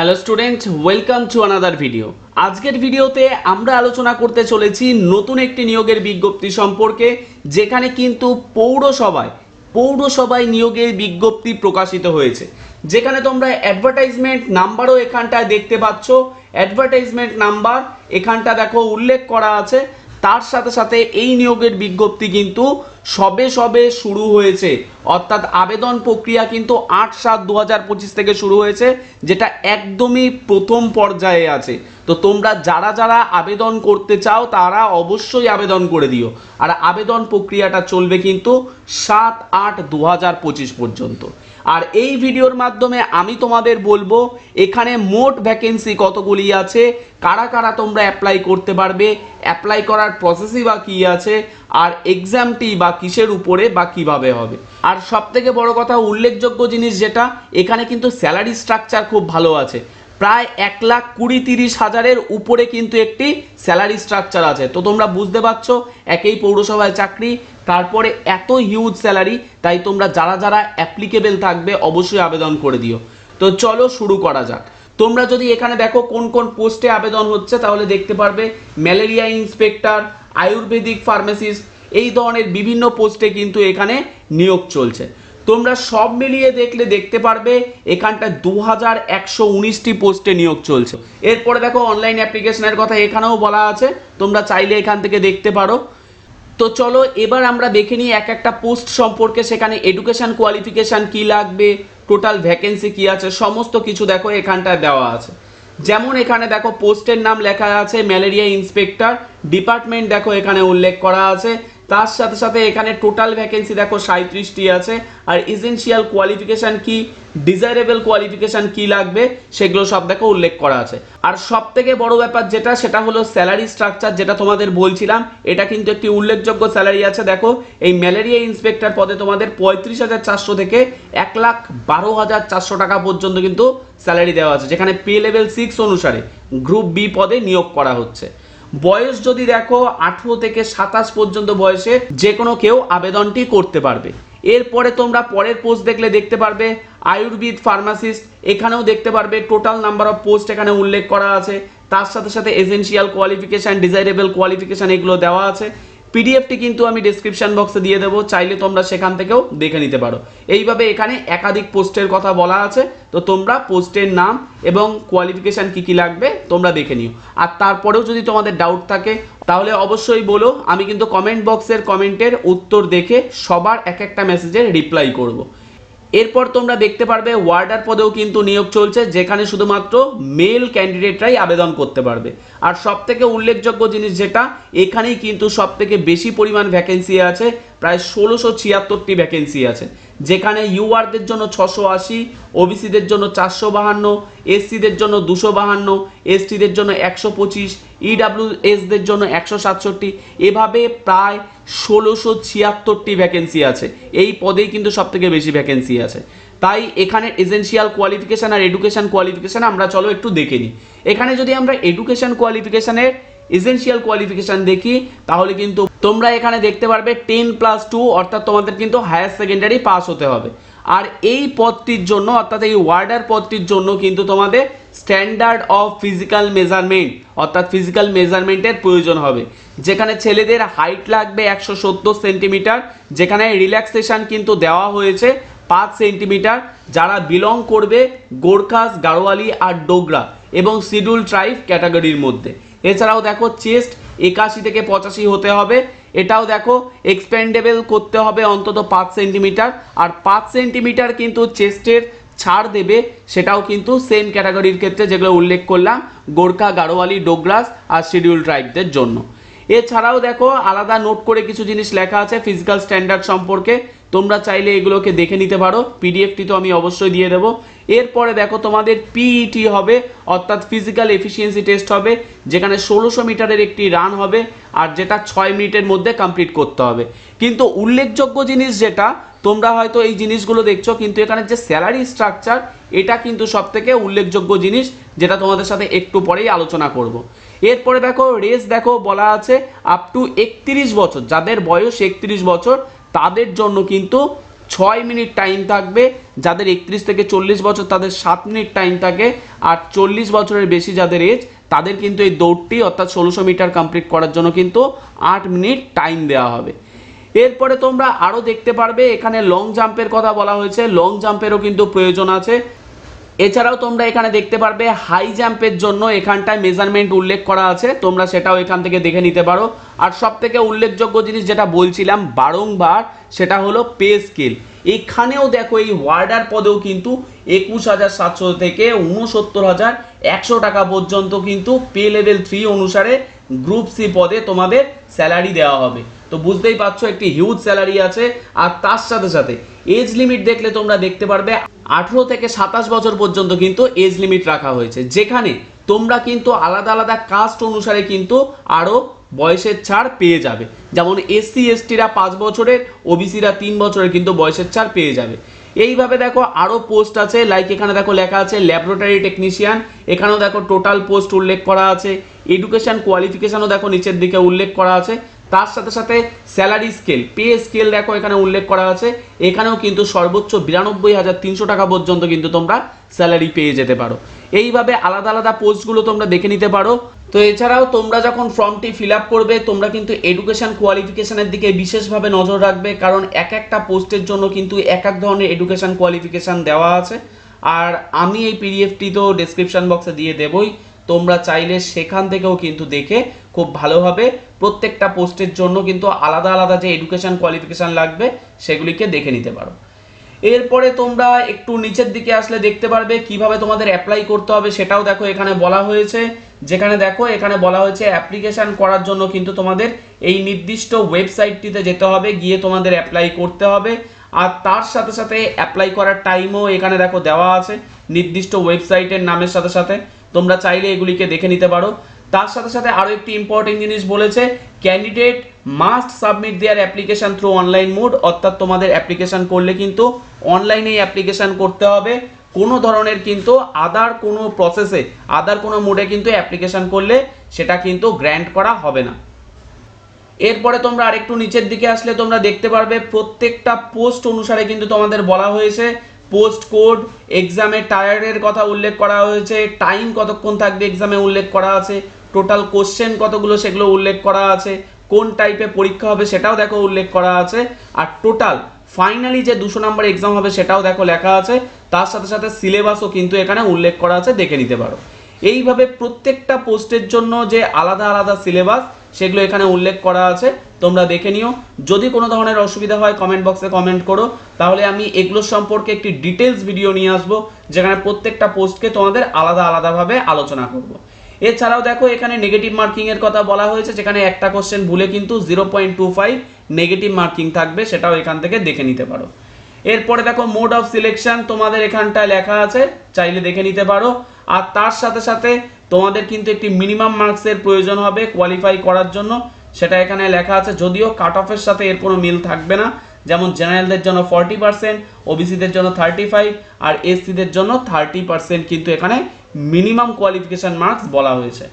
Hello student welcome to another video আজকের ভিডিওতে আমরা আলোচনা করতে চলেছি নতুন একটি নিয়োগের বিজ্ঞপ্তি সম্পর্কে, যেখানে কিন্তু পৌরসভায় পৌরসভায় নিয়োগের বিজ্ঞপ্তি প্রকাশিত হয়েছে। যেখানে তোমরা অ্যাডভার্টাইজমেন্ট নাম্বারও এখানটায় দেখতে পাচ্ছ। অ্যাডভার্টাইজমেন্ট নাম্বার এখানটা দেখো উল্লেখ করা আছে। তার সাথে সাথে এই নিয়োগের বিজ্ঞপ্তি কিন্তু সবে সবে শুরু হয়েছে। অর্থাৎ আবেদন প্রক্রিয়া কিন্তু আট সাত দু হাজার পঁচিশ থেকে শুরু হয়েছে, যেটা একদমই প্রথম পর্যায়ে আছে। তো তোমরা যারা যারা আবেদন করতে চাও, তারা অবশ্যই আবেদন করে দিও। আর আবেদন প্রক্রিয়াটা চলবে কিন্তু সাত আট দু হাজার পঁচিশ পর্যন্ত। আর এই ভিডিওর মাধ্যমে আমি তোমাদের বলব, এখানে মোট ভ্যাকেন্সি কতগুলি আছে, কারা কারা তোমরা অ্যাপ্লাই করতে পারবে অ্যাপ্লাই করার প্রসেসই বা কী আছে, আর এক্সামটি বা কিসের উপরে বা কীভাবে হবে। আর সব থেকে বড় কথা, উল্লেখযোগ্য জিনিস যেটা, এখানে কিন্তু স্যালারি স্ট্রাকচার খুব ভালো আছে। প্রায় এক লাখ কুড়ি তিরিশ হাজারের উপরে কিন্তু একটি স্যালারি স্ট্রাকচার আছে। তো তোমরা বুঝতে পারছ, একই পৌরসভায় চাকরি, তারপরে এত হিউজ স্যালারি তাই তোমরা যারা যারা অ্যাপ্লিকেবেল থাকবে অবশ্যই আবেদন করে দিও। তো চলো শুরু করা যাক। তোমরা যদি এখানে দেখো কোন কোন পোস্টে আবেদন হচ্ছে, তাহলে দেখতে পারবে ম্যালেরিয়া ইন্সপেক্টর, আয়ুর্বেদিক ফার্মাসিস্ট এই ধরনের বিভিন্ন পোস্টে কিন্তু এখানে নিয়োগ চলছে। তোমরা সব মিলিয়ে দেখলে দেখতে পারবে এখানটা দু হাজার একশো উনিশটি পোস্টে নিয়োগ চলছে। এরপরে দেখো অনলাইন অ্যাপ্লিকেশনের কথা এখানেও বলা আছে, তোমরা চাইলে এখান থেকে দেখতে পারো। তো চলো, এবার আমরা দেখে নিই এক একটা পোস্ট সম্পর্কে, সেখানে এডুকেশন কোয়ালিফিকেশান কি লাগবে টোটাল ভ্যাকেন্সি কি আছে, সমস্ত কিছু দেখো এখানটায় দেওয়া আছে। যেমন এখানে দেখো পোস্টের নাম লেখা আছে, ম্যালেরিয়া ইন্সপেক্টর, ডিপার্টমেন্ট দেখো এখানে উল্লেখ করা আছে তার সাথে সাথে এখানে টোটাল ভ্যাকেন্সি দেখো সাঁত্রিশটি আছে। আর এসেনশিয়াল কোয়ালিফিকেশান কি? ডিজায়ারেবল কোয়ালিফিকেশান কি লাগবে? সেগুলো সব দেখো উল্লেখ করা আছে। আর সব থেকে বড় ব্যাপার যেটা, সেটা হলো স্যালারি স্ট্রাকচার যেটা তোমাদের বলছিলাম, এটা কিন্তু একটি উল্লেখযোগ্য স্যালারি আছে, দেখো। এই ম্যালেরিয়া ইন্সপেক্টর পদে তোমাদের পঁয়ত্রিশ হাজার চারশো থেকে এক লাখ বারো হাজার চারশো টাকা পর্যন্ত কিন্তু স্যালারি দেওয়া আছে, যেখানে পে লেভেল সিক্স অনুসারে গ্রুপ বি পদে নিয়োগ করা হচ্ছে। বয়স যদি দেখো আঠেরো থেকে সাতাশ পর্যন্ত বয়সে যে কোনো কেউ আবেদনটি করতে পারবে। এরপরে তোমরা পরের পোস্ট দেখলে দেখতে পারবে, আয়ুর্বেদ ফার্মাসিস্ট এখানেও দেখতে পারবে টোটাল নাম্বার অফ পোস্ট এখানে উল্লেখ করা আছে। তার সাথে সাথে এসেন্সিয়াল কোয়ালিফিকেশান ডিজাইরেবল কোয়ালিফিকেশান এগুলো দেওয়া আছে। পিডিএফটি কিন্তু আমি ডিসক্রিপশন বক্সে দিয়ে দেবো, চাইলে তোমরা সেখান থেকেও দেখে নিতে পারো এইভাবে এখানে একাধিক পোস্টের কথা বলা আছে, তো তোমরা পোস্টের নাম এবং কোয়ালিফিকেশান কি কি লাগবে তোমরা দেখে নিও আর তারপরেও যদি তোমাদের ডাউট থাকে, তাহলে অবশ্যই বলো, আমি কিন্তু কমেন্ট বক্সের কমেন্টের উত্তর দেখে সবার এক একটা মেসেজের রিপ্লাই করব। এরপর তোমরা দেখতে পারবে ওয়ার্ডার পদেও কিন্তু নিয়োগ চলছে, যেখানে শুধুমাত্র মেল ক্যান্ডিডেটরাই আবেদন করতে পারবে। আর সবথেকে উল্লেখযোগ্য জিনিস যেটা, এখানেই কিন্তু সবথেকে বেশি পরিমাণ ভ্যাকেন্সি আছে প্রায় ষোলোশো ছিয়াত্তরটি ভ্যাকেন্সি আছে। যেখানে ইউআরদের জন্য ছশো আশি ওবিসিদের জন্য চারশো বাহান্ন এসসিদের জন্য দুশো বাহান্ন এসটিদের জন্য একশো পঁচিশ ইডাব্লিউ এসদের জন্য একশো সাতষট্টি। এভাবে প্রায় ষোলোশো ছিয়াত্তরটি ভ্যাকেন্সি আছে। এই পদেই কিন্তু সব থেকে বেশি ভ্যাকেন্সি আছে। তাই এখানে এজেন্সিয়াল কোয়ালিফিকেশান আর এডুকেশন কোয়ালিফিকেশান আমরা চলো একটু দেখে নিই। এখানে যদি আমরা এডুকেশন কোয়ালিফিকেশানের এসেনশিয়াল কোয়ালিফিকেশান দেখি, তাহলে কিন্তু তোমরা এখানে দেখতে পারবে টেন প্লাস টু অর্থাৎ তোমাদের কিন্তু হায়ার সেকেন্ডারি পাস হতে হবে। আর এই পদটির জন্য, অর্থাৎ এই ওয়ার্ডার পদটির জন্য কিন্তু তোমাদের স্ট্যান্ডার্ড অফ ফিজিক্যাল মেজারমেন্ট অর্থাৎ ফিজিক্যাল মেজারমেন্টের প্রয়োজন হবে। যেখানে ছেলেদের হাইট লাগবে একশো সত্তর সেন্টিমিটার যেখানে রিল্যাক্সেশন কিন্তু দেওয়া হয়েছে পাঁচ সেন্টিমিটার যারা বিলং করবে গোর্খাস গাড়োয়ালি আর ডোগরা এবং শিডিউল ট্রাইব ক্যাটাগরির মধ্যে। এছাড়াও দেখো চেস্ট একাশি থেকে পঁচাশি হতে হবে। এটাও দেখো এক্সপেন্ডেবল করতে হবে অন্তত পাঁচ সেন্টিমিটার। আর পাঁচ সেন্টিমিটার কিন্তু চেস্টের ছাড় দেবে, সেটাও কিন্তু সেম ক্যাটাগরির ক্ষেত্রে যেগুলো উল্লেখ করলাম, গোর্খা গাড়োয়ালি ডোগ্রাস আর শিডিউল ট্রাইবদের জন্য। এছাড়াও দেখো আলাদা নোট করে কিছু জিনিস লেখা আছে ফিজিক্যাল স্ট্যান্ডার্ড সম্পর্কে। তোমরা চাইলে এগুলোকে দেখে নিতে পারো। পিডিএফটি তো আমি অবশ্যই দিয়ে দেবো। এরপরে দেখো তোমাদের পিইটি হবে, অর্থাৎ ফিজিক্যাল এফিসিয়েন্সি টেস্ট হবে, যেখানে ষোলোশো মিটারের একটি রান হবে, আর যেটা ছয় মিনিটের মধ্যে কমপ্লিট করতে হবে কিন্তু উল্লেখযোগ্য জিনিস যেটা, তোমরা হয়তো এই জিনিসগুলো দেখছ, কিন্তু এখানে যে স্যালারি স্ট্রাকচার এটা কিন্তু সব থেকে উল্লেখযোগ্য জিনিস, যেটা তোমাদের সাথে একটু পরেই আলোচনা করব। এরপরে দেখো রেস দেখো, বলা আছে আপ টু একত্রিশ বছর, যাদের বয়স একত্রিশ বছর, তাদের জন্য কিন্তু ছয় মিনিট টাইম থাকবে। যাদের একত্রিশ থেকে চল্লিশ বছর, তাদের সাত মিনিট টাইম থাকে। আর চল্লিশ বছরের বেশি যাদের এজ তাদের কিন্তু এই দৌড়টি অর্থাৎ ষোলোশো মিটার কমপ্লিট করার জন্য কিন্তু আট মিনিট টাইম দেওয়া হবে। এরপরে তোমরা আরও দেখতে পারবে, এখানে লং জাম্পের কথা বলা হয়েছে। লং জাম্পেরও কিন্তু প্রয়োজন আছে। এছাড়াও তোমরা এখানে দেখতে পারবে হাই জাম্পের জন্য এখানটায় মেজারমেন্ট উল্লেখ করা আছে। তোমরা সেটাও এখান থেকে দেখে নিতে পারো। আর সব থেকে উল্লেখযোগ্য জিনিস যেটা বলছিলাম বারংবার, সেটা হলো পে স্কেল এখানেও দেখো এই ওয়ার্ডার পদেও কিন্তু একুশ হাজার সাতশো থেকে উনসত্তর হাজার একশো টাকা পর্যন্ত কিন্তু পে লেভেল থ্রি অনুসারে গ্রুপ সি পদে তোমাদের স্যালারি দেওয়া হবে। তো বুঝতেই পারছ, একটি হিউজ স্যালারি আছে, আর তার সাথে সাথে এজ লিমিট দেখলে তোমরা দেখতে পারবে, আঠেরো থেকে সাতাশ বছর পর্যন্ত কিন্তু এজ লিমিট রাখা হয়েছে। যেখানে তোমরা কিন্তু আলাদা আলাদা কাস্ট অনুসারে কিন্তু আরও বয়সের ছাড় পেয়ে যাবে। যেমন এসসি এসটিরা পাঁচ বছরের ওবিসিরা তিন বছরের কিন্তু বয়সের ছাড় পেয়ে যাবে। এইভাবে দেখো আরও পোস্ট আছে লাইক এখানে দেখো লেখা আছে ল্যাবরেটরি টেকনিশিয়ান এখানেও দেখো টোটাল পোস্ট উল্লেখ করা আছে এডুকেশন কোয়ালিফিকেশনও দেখো নিচের দিকে উল্লেখ করা আছে। তার সাথে সাথে স্যালারি স্কেল পে স্কেল দেখো এখানে উল্লেখ করা আছে। এখানেও কিন্তু সর্বোচ্চ বিরানব্বই হাজার তিনশো টাকা পর্যন্ত কিন্তু তোমরা স্যালারি পেয়ে যেতে পারো। এইভাবে আলাদা আলাদা পোস্টগুলো তোমরা দেখে নিতে পারো। তো এছাড়াও তোমরা যখন ফর্মটি ফিল আপ করবে, তোমরা কিন্তু এডুকেশন কোয়ালিফিকেশনের দিকে বিশেষভাবে নজর রাখবে, কারণ এক একটা পোস্টের জন্য কিন্তু এক এক ধরনের এডুকেশন কোয়ালিফিকেশান দেওয়া আছে। আর আমি এই পিডিএফটি তো ডেসক্রিপশন বক্সে দিয়ে দেবই। তোমরা চাইলে সেখান থেকেও কিন্তু দেখে খুব ভালোভাবে প্রত্যেকটা পোস্টের জন্য কিন্তু আলাদা আলাদা যে এডুকেশন কোয়ালিফিকেশান লাগবে, সেগুলিকে দেখে নিতে পারো। এরপরে তোমরা একটু নিচের দিকে আসলে দেখতে পারবে কীভাবে তোমাদের অ্যাপ্লাই করতে হবে, সেটাও দেখো এখানে বলা হয়েছে। যেখানে দেখো, এখানে বলা হয়েছে অ্যাপ্লিকেশন করার জন্য কিন্তু তোমাদের এই নির্দিষ্ট ওয়েবসাইটটিতে যেতে হবে, গিয়ে তোমাদের অ্যাপ্লাই করতে হবে। আর তার সাথে সাথে অ্যাপ্লাই করার টাইমও এখানে দেখো দেওয়া আছে, নির্দিষ্ট ওয়েবসাইটের নামের সাথে সাথে। তোমরা চাইলে এগুলিকে দেখে নিতে পারো। তার সাথে সাথে আরও একটি ইম্পর্টেন্ট জিনিস বলেছে candidate must submit their application through online mode অর্থাৎ তোমাদের অ্যাপ্লিকেশন করলে কিন্তু অনলাইনেই অ্যাপ্লিকেশন করতে হবে। কোনো ধরনের কিন্তু আদার কোনো প্রসেসে আদার কোনো মোডে কিন্তু অ্যাপ্লিকেশন করলে সেটা কিন্তু গ্র্যান্ট করা হবে না। এরপরে তোমরা আরেকটু নিচের দিকে আসলে তোমরা দেখতে পারবে, প্রত্যেকটা পোস্ট অনুসারে কিন্তু তোমাদের বলা হয়েছে পোস্ট কোড এক্সামে টায়ারের কথা উল্লেখ করা হয়েছে টাইম কতক্ষণ থাকবে এক্সামে উল্লেখ করা আছে টোটাল কোশ্চেন কতগুলো সেগুলো উল্লেখ করা আছে, কোন টাইপে পরীক্ষা হবে সেটাও দেখো উল্লেখ করা আছে, আর টোটাল ফাইনালি যে দুশো নম্বর এক্সাম হবে সেটাও দেখো লেখা আছে, তার সাথে সাথে সিলেবাসও কিন্তু এখানে উল্লেখ করা আছে, দেখে নিতে পারো। এইভাবে প্রত্যেকটা পোস্টের জন্য যে আলাদা আলাদা সিলেবাস সেগুলো এখানে উল্লেখ করা আছে, তোমরা দেখে নিও। যদি কোনো ধরনের অসুবিধা হয় কমেন্ট বক্সে কমেন্ট করো। তাহলে আমি এগুলোর সম্পর্কে একটি ডিটেলস ভিডিও নিয়ে আসব, যেখানে প্রত্যেকটা পোস্টকে তোমাদের আলাদা আলাদাভাবে আলোচনা করব। এছাড়াও দেখো, এখানে নেগেটিভ মার্কিং এর কথা বলা হয়েছে, যেখানে একটা কোশ্চেন ভুলে কিন্তু zero point two five negative marking থাকবে, সেটাও এখান থেকে দেখে নিতে পারো। এরপরে দেখো মোড অফ সিলেকশন তোমাদের এখানটায় লেখা আছে, চাইলে দেখে নিতে পারো। আর তার সাথে সাথে তোমাদের কিন্তু একটি মিনিমাম মার্কসের প্রয়োজন হবে কোয়ালিফাই করার জন্য, সেটা এখানে লেখা আছে। যদিও কাট অফের সাথে এর কোনো মিল থাকবে না, যেমন জেনারেলদের জন্য ফর্টি পার্সেন্ট ওবিসিদের জন্য থার্টি ফাইভ আর এসসিদের জন্য থার্টি পার্সেন্ট কিন্তু এখানে মিনিমাম কোয়ালিফিকেশন মার্কস বলা হয়েছে।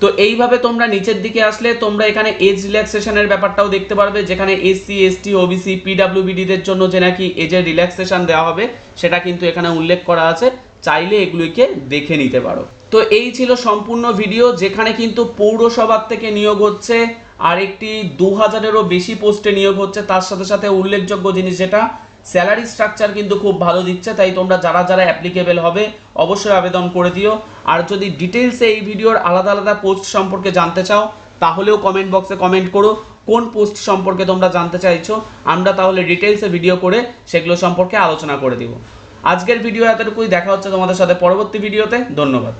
তো এইভাবে তোমরা নিচের দিকে আসলে তোমরা এখানে এজ রিল্যাক্সেশনের ব্যাপারটাও দেখতে পারবে, যেখানে এসসি এসটি ওবিসি পিডাব্লিউবিডিদের জন্য যে নাকি এজের রিল্যাক্সেশন দেওয়া হবে, সেটা কিন্তু এখানে উল্লেখ করা আছে। চাইলে এগুলিকে দেখে নিতে পারো। তো এই ছিল সম্পূর্ণ ভিডিও যেখানে কিন্তু পৌরসভার থেকে নিয়োগ হচ্ছে আর একটি দু হাজারেরও বেশি পোস্টে নিয়োগ হচ্ছে। তার সাথে সাথে উল্লেখযোগ্য জিনিস যেটা স্যালারি স্ট্রাকচার কিন্তু খুব ভালো দিচ্ছে, তাই তোমরা যারা যারা অ্যাপ্লিকেবল হবে অবশ্যই আবেদন করে দিও। আর যদি ডিটেলসে এই ভিডিওর আলাদা আলাদা পোস্ট সম্পর্কে জানতে চাও, তাহলেও কমেন্ট বক্সে কমেন্ট করো, কোন পোস্ট সম্পর্কে তোমরা জানতে চাইছো, আমরা তাহলে ডিটেলসে ভিডিও করে সেগুলো সম্পর্কে আলোচনা করে দিব। আজকের ভিডিও এতটুকুই, দেখা হচ্ছে তোমাদের সাথে পরবর্তী ভিডিওতে ধন্যবাদ।